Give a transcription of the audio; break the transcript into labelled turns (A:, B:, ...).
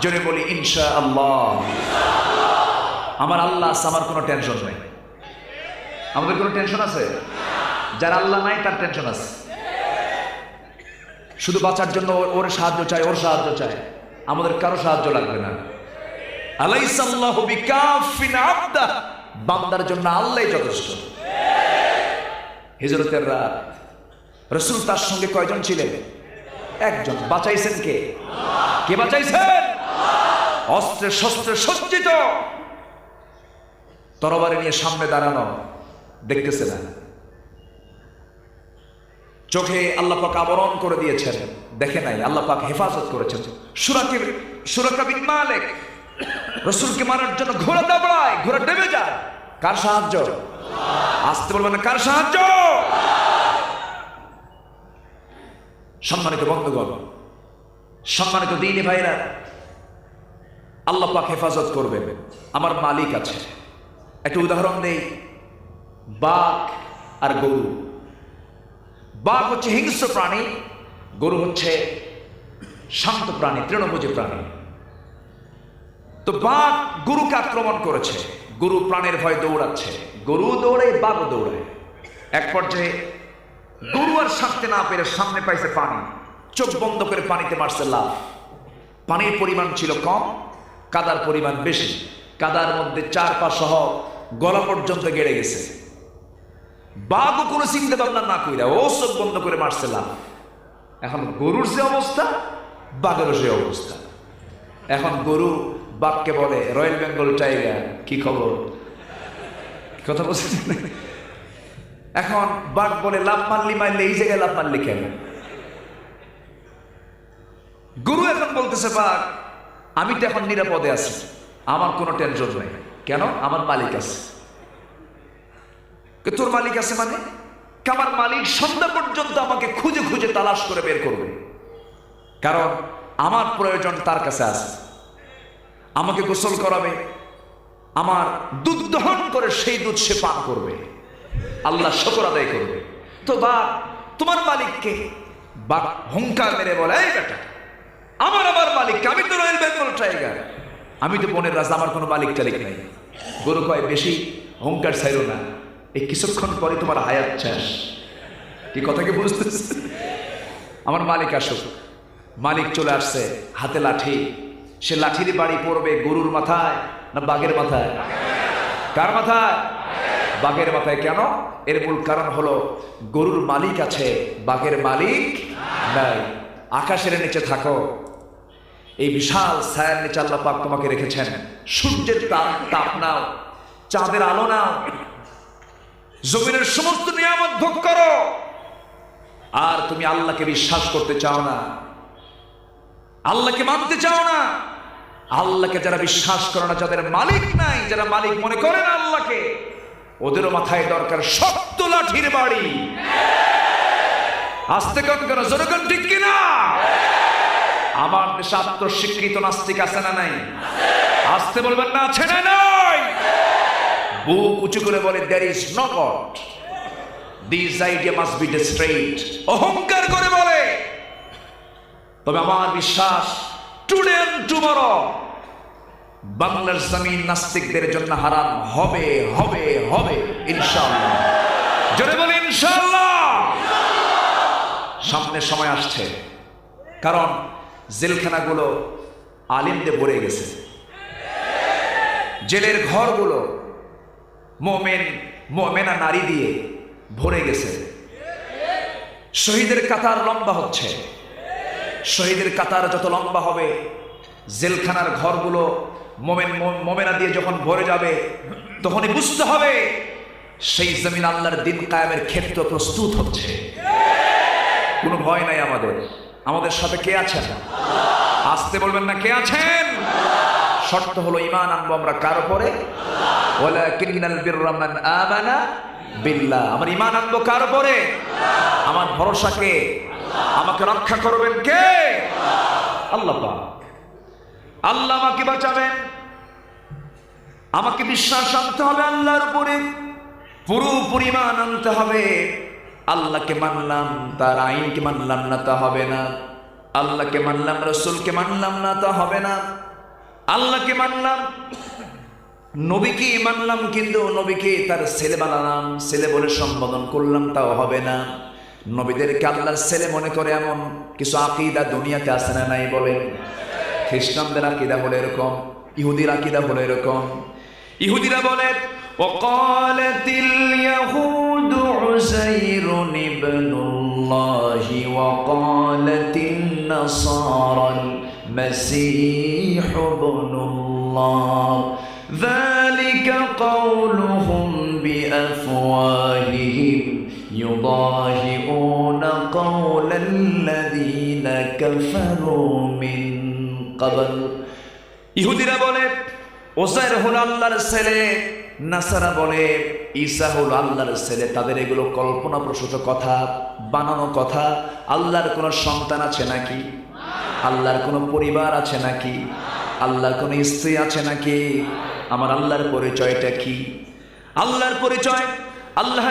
A: জোরে বলি ইনশা আল্লাহ আমার আল্লাহ আছে, আমার কোনো টেনশন নাই। আমাদের কোনো টেনশন আছে? যার আল্লাহ নাই তার টেনশন আছে। শুধু বাঁচার জন্য ওর- সাহায্য চাই ওর সাহায্য চাই। আমাদের কারও সাহায্য লাগবে না। আলাইসাল্লাহু বিকাফিন বান্দার জন্য আল্লাহই যথেষ্ট। হিজরতের রাত। রসুল তার সঙ্গে কয়জন ছিলেন? একজন। বাঁচাইছেন কে? কে বাঁচাইছেন অস্ত্রে শস্ত্রে সজ্জিত। তরবারি নিয়ে সামনে দাঁড়ানো, দেখতেছে না। চোখে আল্লাহ পাক আবরণ করে দিয়েছেন, দেখে নাই, আল্লাহ পাক হেফাজত করেছেন। সুরাকে সুরাকা বিন মালিক, রসুলকে মারার জন্য ঘোড়া দাবড়ায় ঘোড়া ডেবে যায়। কার সাহায্য? আসতে বলবেন কার সাহায্য? সম্মানিত বন্ধুগণ, সম্মানিত দিনী ভাইরা আল্লাহ পাক হেফাজত করবে আমার মালিক আছে। একটা উদাহরণ দেই। বাঘ আর গরু। বাঘ হচ্ছে হিংস্র প্রাণী, গরু হচ্ছে শান্ত প্রাণী, তৃণভোজী প্রাণী। তো বাঘ গরুকে আক্রমণ করেছে। গরু প্রাণের ভয় দৌড়াচ্ছে। গরু দৌড়ে বাঘ দৌড়ে এক পর্যায়ে গরু আর সারতে না পেরে সামনে পাইছে পানি। চোখ বন্ধ করে পানিতে মারছে লাভ পানির পরিমাণ ছিল কম। কাদার পরিমাণ বেশি। কাদার মধ্যে চার পা সহ গলা পর্যন্ত গেড়ে গেছে। বাঘও কোনো চিন্তা ভাবনা না কইরা ও চোখ বন্ধ করে মারছে লাভ এখন গরুর যে অবস্থা, বাঘেরও সে অবস্থা। এখন গরু বাঘকে বলে, রয়্যাল বেঙ্গল টাইগার, কি খবর? কথা বলছি এখন বাঘ বলে লাভ মারলি মারলে, এই জায়গায় লাভ মারলি কেন? গুরু এখন বলতেছে, বাঘ আমি তো এখন নিরাপদে আছি। আমার কোনো টেনশন নাই। কেন? আমার মালিক আছে। তোর মালিক আছে মানে? আমার মালিক সন্ধ্যা পর্যন্ত আমাকে খুঁজে খুঁজে তালাশ করে বের করবে। কারণ আমার প্রয়োজন তার কাছে আছে। আমাকে গোসল করাবে। আমার দুধ দহন করে সেই দুধ সে পান করবে। আল্লাহ শকর আদায় করবে। তো বা তোমার মালিককে বা হুঙ্কার মেরে বলে, এই বেটা আমার আমি তো রয়েল বেঙ্গল টাইগার। আমি তো বনের রাজা, আমার কোনো মালিক টালিক নাই। গরু কয়, বেশি হুঙ্কার ছাইরো না। এই কিছুক্ষণ পরে তোমার হায়াত চাস কি কথা কি বুঝতেছ? আমার মালিক আসুক। মালিক চলে আসছে, হাতে লাঠি। সে লাঠির বাড়ি পড়বে গরুর মাথায় না বাঘের মাথায়? কার মাথায়? বাঘের মাথায়। কেন? এর মূল কারণ হলো গরুর মালিক আছে, বাঘের মালিক নাই। আকাশের নিচে থাকো। এই বিশাল ছায়ার নিচে আল্লাহ পাক তোমাকে রেখেছেন। সূর্যের তাপ তাপ নাও, চাঁদের আলো নাও, জমিনের সমস্ত নিয়ামত ভোগ করো। আর তুমি আল্লাহকে বিশ্বাস করতে চাও না, আল্লাহকে মানতে চাও না, আল্লাহকে যারা বিশ্বাস করে না, যাদের মালিক নাই, যারা মালিক মনে করে না আল্লাহকে, ওদেরও মাথায় দরকার শক্ত লাঠির বাড়ি। আসতে কন কেন জনগণ ঠিক কিনা? আমার দেশে আত্মস্বীকৃত নাস্তিক আছে না নাই? আসতে বলবেন না, আছে না নাই? বুক উঁচু করে বলে there is no god this idea must be destroyed অহংকার করে বলে। তবে আমার বিশ্বাস টুডে এন্ড টুমরো বাংলার জমিন নাস্তিকদের জন্য হারাম হবে হবে হবে, ইনশাআল্লাহ। জোরে বলি, ইনশাআল্লাহ। সামনে সময় আসছে। কারণ জেলখানাগুলো আলিমদের ভরে গেছে। জেলের ঘরগুলো মোমেন, মোমেনা নারী দিয়ে ভরে গেছে। শহীদের কাতার লম্বা হচ্ছে। শহীদের কাতার যত লম্বা হবে, জেলখানার ঘরগুলো মোমেন মোমেনা দিয়ে যখন ভরে যাবে, তখনই বুঝতে হবে সেই জমিন আল্লাহর দিন কায়েমের ক্ষেত্র প্রস্তুত হচ্ছে। কোনো ভয় নাই আমাদের। আমাদের সাথে কে আছেন? আসতে বলবেন না কে আছেন? শর্ত হলো ইমান আনব আমরা কার উপরে? মান বিল্লাহ। আমার ইমান আনব কার উপরে? আমার ভরসা কে? আমাকে রক্ষা করবেন কে? আল্লাহ আল্লাহ আমাকে বাঁচাবেন। আমাকে বিশ্বাস আনতে হবে আল্লাহর উপরে। পুরো পরিমাণ আনতে হবে। আল্লাহকে মানলাম, তার আইনকে মানলাম না তা হবে না। আল্লাহকে মানলাম, রসুলকে মানলাম না তা হবে না। আল্লাহকে মানলাম, নবীকে মানলাম, কিন্তু নবীকে তার ছেলে বানালাম, ছেলে বলে সম্বোধন করলাম, তাও হবে না। নবীদেরকে আল্লাহর ছেলে মনে করে এমন কিছু আকিদা দুনিয়াতে আসে না নাই বলে খ্রিস্টানদের আকিদা বলে এরকম, ইহুদির আকিদা বলে এরকম। ইহুদিরা বলে, ওকালাতিল ইয়াহুদ عزير ابن الله وقالت النصارى المسيح ابن الله ذلك قولهم بأفواههم يضاهئون قول الذين كفروا من قبل ইহুদিরা বলে ওসাইর হল আল্লাহর ছেলে নাসারা বলে, ঈসা হল আল্লাহর ছেলে, তাদের এগুলো কল্পনা প্রসূত কথা, বানানো কথা। আল্লাহর কোনো সন্তান আছে নাকি? আল্লাহর কোনো পরিবার আছে নাকি? আল্লাহর কোনো স্ত্রী আছে নাকি? আমার আল্লাহর পরিচয়টা কি? আল্লাহর পরিচয় আল্লাহ